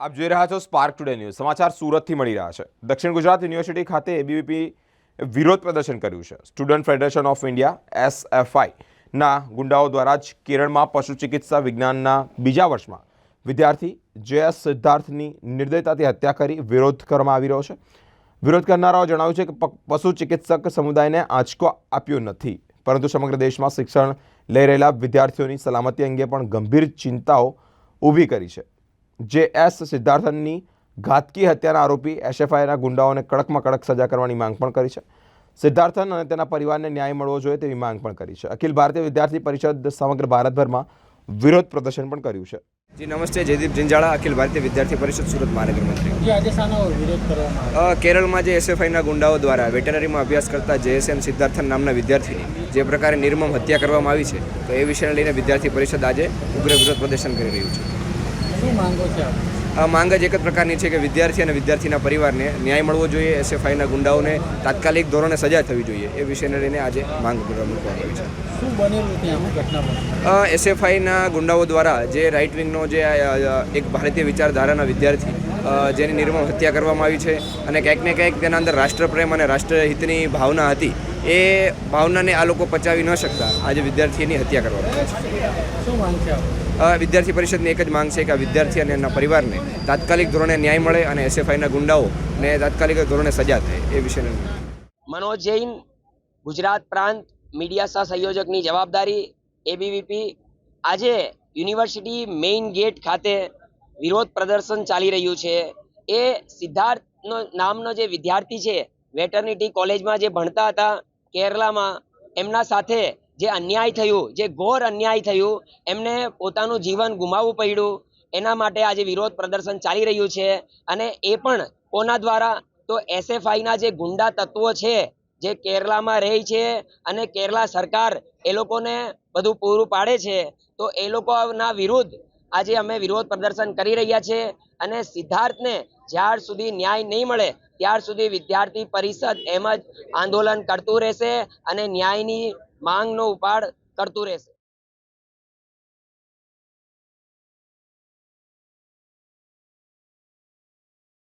આપ જોઈ રહ્યા છો સ્પાર્ક ટુડે ન્યૂઝ સમાચાર સુરતથી મળી રહ્યા છે. દક્ષિણ ગુજરાત યુનિવર્સિટી ખાતે એબીવીપી વિરોધ પ્રદર્શન કર્યું છે. Student federation of India SFI ના ગુંડાઓ દ્વારા જ કેરળમાં પશુ ચિકિત્સા વિજ્ઞાનના બીજા વર્ષમાં વિદ્યાર્થી જયસ સિદ્ધાર્થની નિર્દયતાથી હત્યા કરી વિરોધ કરવામાં આવી રહ્યો છે. વિરોધ કરનારાઓ જણાવ્યું છે કે પશુ ચિકિત્સક સમુદાયને આંચકો આપ્યો નથી. પરંતુ સમગ્ર દેશમાં શિક્ષણ લઈ રહેલા વિદ્યાર્થીઓની સલામતી અંગે પણ ગંભીર ચિંતાઓ ઊભી કરી છે. જે એસ સિદ્ધાર્થનની ઘાતકી હત્યાના આરોપી એસએફઆઈના ગુંડાઓને કડકમાં કડક સજા કરવાની માંગ પણ કરી છે. સિદ્ધાર્થન અને તેના પરિવારને ન્યાય મળવો જોઈએ તેવી માંગ પણ કરી છે. અખિલ ભારતીય વિદ્યાર્થી પરિષદ સમગ્ર ભારતભરમાં વિરોધ પ્રદર્શન પણ કર્યું છે. જી નમસ્તે. જયદીપ જિંજાળા અખિલ ભારતીય વિદ્યાર્થી પરિષદ સુરત મહાનગર મંત્રી. કેરળમાં જે એસએફઆઈના ગુંડાઓ દ્વારા વેટનરીમાં અભ્યાસ કરતા જેએસએમ સિદ્ધાર્થન નામના વિદ્યાર્થીની જે પ્રકારે નિર્મમ હત્યા કરવામાં આવી છે તો એ વિષયને લઈને વિદ્યાર્થી પરિષદ આજે ઉગ્ર વિરોધ પ્રદર્શન કરી રહ્યું છે. શું માંગો છે આ માંગ જ એક જ પ્રકારની છે કે વિદ્યાર્થી અને વિદ્યાર્થીના પરિવારને ન્યાય મળવો જોઈએ એસએફઆઈના ગુંડાઓને તાત્કાલિક ધોરણે સજા થવી જોઈએ એ વિષયને લઈને આજે માંગ મૂકવામાં આવી છે. શું બનેલું ત્યાં ઘટના એસએફઆઈના ગુંડાઓ દ્વારા જે રાઇટ વિંગનો જે એક ભારતીય વિચારધારાના વિદ્યાર્થી જેની નિર્મમ હત્યા કરવામાં આવી છે અને ક્યાંક ને ક્યાંક તેના અંદર રાષ્ટ્રપ્રેમ અને રાષ્ટ્રહિતની ભાવના હતી. એ ભાવનાને આ લોકો પચાવી ન શકતા. આજે વિદ્યાર્થીની હત્યા કરવામાં આવી છે. શું માંગ છે આપ? અ, વિદ્યાર્થી પરિષદની એક જ માંગ છે કે આ વિદ્યાર્થી અને એના પરિવારને તાત્કાલિક ધોરણે ન્યાય મળે અને એસએફઆઈના ગુંડાઓને તાત્કાલિક ધોરણે સજા થાય એ વિષયને મનોજ જૈન ગુજરાત પ્રાંત મીડિયા સહ સંયોજકની જવાબદારી એબીવીપી આજે યુનિવર્સિટી મેઇન ગેટ ખાતે વિરોધ પ્રદર્શન ચાલી રહ્યું છે. એ સિદ્ધાર્થનો નામનો જે વિદ્યાર્થી છે, વેટર્નિટી કોલેજમાં જે ભણતા હતા કેરલામાં, એમના સાથે જે અન્યાય થયું, જે ઘોર અન્યાય થયું, એમને પોતાનું જીવન ગુમાવવું પડ્યું. એના માટે આજે વિરોધ પ્રદર્શન ચાલી રહ્યું છે અને એ પણ કોના દ્વારા? તો એસએફઆઈના જે ગુંડા તત્વો છે, જે કેરલામાં રહે છે અને કેરલા સરકાર એ લોકોને બધું પૂરું પાડે છે, તો એ લોકોના વિરુદ્ધ આજે અમે વિરોધ પ્રદર્શન કરી રહ્યા છે અને સિદ્ધાર્થને જ્યાર સુધી ન્યાય નહીં મળે, ત્યાર સુધી વિદ્યાર્થી પરિષદ એમ જ આંદોલન કરતું રહેશે અને ન્યાયની માંગનો ઉપાડ કરતું રહેશે.